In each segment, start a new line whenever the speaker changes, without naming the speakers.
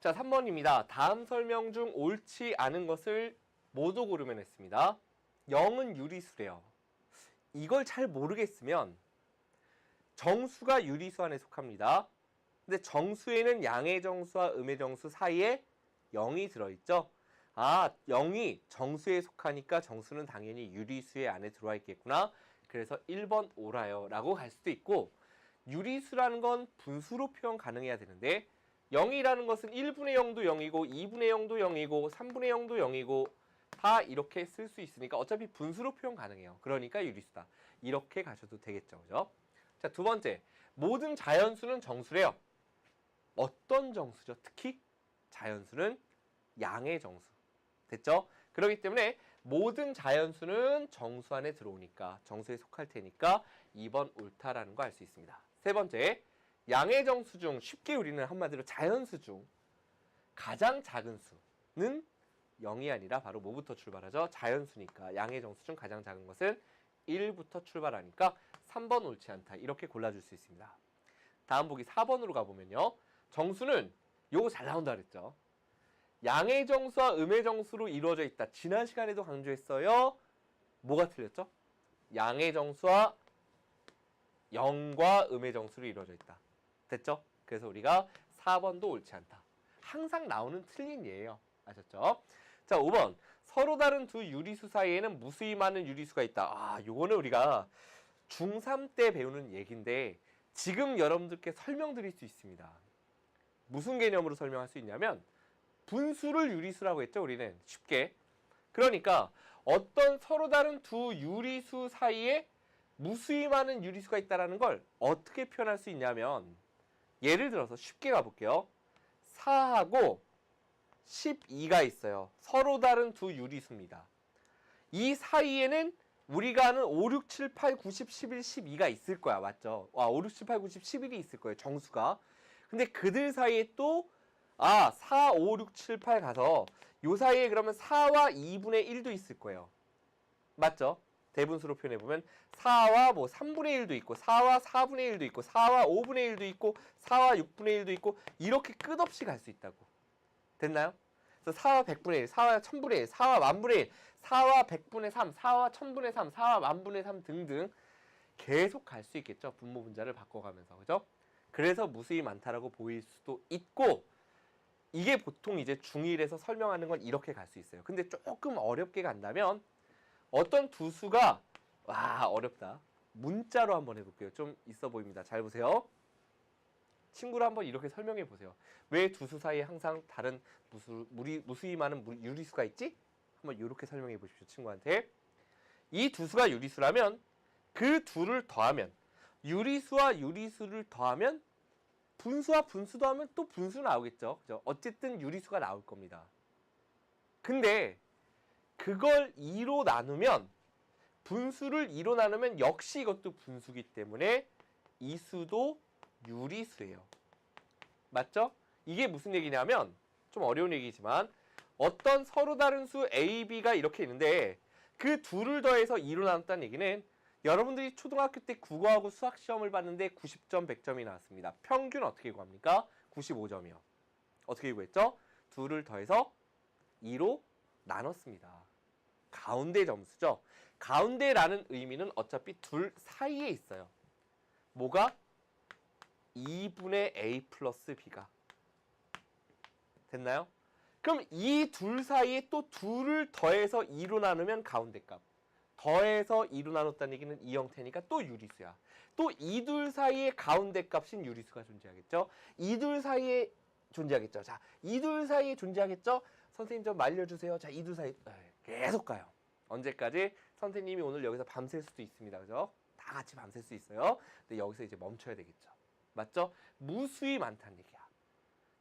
자, 3번입니다. 다음 설명 중 옳지 않은 것을 모두 고르면 했습니다. 0은 유리수래요. 이걸 잘 모르겠으면 정수가 유리수 안에 속합니다. 근데 정수에는 양의 정수와 음의 정수 사이에 0이 들어있죠. 아, 0이 정수에 속하니까 정수는 당연히 유리수의 안에 들어와 있겠구나. 그래서 1번 오라요 라고 갈 수도 있고 유리수라는 건 분수로 표현 가능해야 되는데 0이라는 것은 1분의 0도 0이고 2분의 0도 0이고 3분의 0도 0이고 다 이렇게 쓸 수 있으니까 어차피 분수로 표현 가능해요. 그러니까 유리수다. 이렇게 가셔도 되겠죠. 그죠? 자, 두 번째. 모든 자연수는 정수래요. 어떤 정수죠? 특히 자연수는 양의 정수. 됐죠? 그렇기 때문에 모든 자연수는 정수 안에 들어오니까 정수에 속할 테니까 2번 옳다라는 거 알 수 있습니다. 세 번째. 양의 정 수 중 쉽게 우리는 한마디로 자연 수 중 가장 작은 수는 0이 아니라 바로 뭐부터 출발하죠? 자연수니까 양의 정수 중 가장 작은 것은 1부터 출발하니까 3번 옳지 않다. 이렇게 골라줄 수 있습니다. 다음 보기 4번으로 가보면요. 정수는 요거 잘 나온다 그랬죠. 양의 정수와 음의 정수로 이루어져 있다. 지난 시간에도 강조했어요. 뭐가 틀렸죠? 양의 정수와 0과 음의 정수로 이루어져 있다. 됐죠? 그래서 우리가 4번도 옳지 않다. 항상 나오는 틀린 예예요. 아셨죠? 자, 5번. 서로 다른 두 유리수 사이에는 무수히 많은 유리수가 있다. 아, 요거는 우리가 중3 때 배우는 얘기인데 지금 여러분들께 설명드릴 수 있습니다. 무슨 개념으로 설명할 수 있냐면 분수를 유리수라고 했죠, 우리는. 쉽게. 그러니까 어떤 서로 다른 두 유리수 사이에 무수히 많은 유리수가 있다라는 걸 어떻게 표현할 수 있냐면 예를 들어서 쉽게 가볼게요. 4하고 12가 있어요. 서로 다른 두 유리수입니다. 이 사이에는 우리가 아는 5, 6, 7, 8, 9, 10, 11, 12가 있을 거야. 맞죠? 와, 5, 6, 7, 8, 9, 10, 11이 있을 거예요. 정수가. 근데 그들 사이에 또 아, 4, 5, 6, 7, 8 가서 요 사이에 그러면 4와 2분의 1도 있을 거예요. 맞죠? 대분수로 표현해 보면 4와 뭐 3분의 1도 있고 4와 4분의 1도 있고 4와 5분의 1도 있고 4와 6분의 1도 있고 이렇게 끝없이 갈 수 있다고. 됐나요? 그래서 4와 100분의 1, 4와 1000분의 1, 4와 만분의 1, 4와 100분의 3, 4와 1000분의 3, 4와 만분의 3 등등 계속 갈 수 있겠죠. 분모 분자를 바꿔가면서. 그죠? 그래서 무수히 많다라고 보일 수도 있고 이게 보통 이제 중1에서 설명하는 건 이렇게 갈 수 있어요. 근데 조금 어렵게 간다면 어떤 두 수가 와 어렵다. 문자로 한번 해볼게요. 좀 있어 보입니다. 잘 보세요. 친구를 한번 이렇게 설명해 보세요. 왜 두 수 사이에 항상 다른 무수, 무리, 무수히 많은 무- 유리수가 있지? 한번 이렇게 설명해 보십시오. 친구한테. 이 두 수가 유리수라면 그 둘을 더하면 유리수와 유리수를 더하면 분수와 분수 더하면 또 분수 나오겠죠. 그죠? 어쨌든 유리수가 나올 겁니다. 근데 그걸 2로 나누면 분수를 2로 나누면 역시 이것도 분수기 때문에 이 수도 유리수예요. 맞죠? 이게 무슨 얘기냐면 좀 어려운 얘기지만 어떤 서로 다른 수 A, B가 이렇게 있는데 그 둘을 더해서 2로 나눴다는 얘기는 여러분들이 초등학교 때 국어하고 수학 시험을 봤는데 90점, 100점이 나왔습니다. 평균 어떻게 구합니까? 95점이요. 어떻게 구했죠? 둘을 더해서 2로 나눴습니다. 가운데 점수죠. 가운데라는 의미는 어차피 둘 사이에 있어요. 뭐가? 2분의 A 플러스 B가. 됐나요? 그럼 이 둘 사이에 또 둘을 더해서 2로 나누면 가운데 값. 더해서 2로 나눴다는 얘기는 이 형태니까 또 유리수야. 또 이 둘 사이에 가운데 값인 유리수가 존재하겠죠. 이 둘 사이에 존재하겠죠. 자, 이 둘 사이에 존재하겠죠. 선생님 좀 말려주세요. 자, 이둘 사이 에이, 계속 가요. 언제까지? 선생님이 오늘 여기서 밤샐 수도 있습니다. 그죠? 다 같이 밤샐 수 있어요. 근데 여기서 이제 멈춰야 되겠죠. 맞죠? 무수히 많다는 얘기야.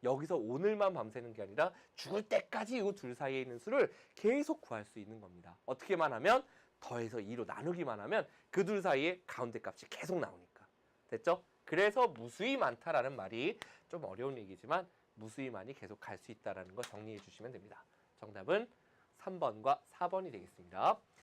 여기서 오늘만 밤새는 게 아니라 죽을 때까지 이 둘 사이에 있는 수를 계속 구할 수 있는 겁니다. 어떻게만 하면 더해서 2로 나누기만 하면 그 둘 사이에 가운데 값이 계속 나오니까. 됐죠? 그래서 무수히 많다라는 말이 좀 어려운 얘기지만 무수히 많이 계속 갈 수 있다라는 거 정리해 주시면 됩니다. 정답은 3번과 4번이 되겠습니다.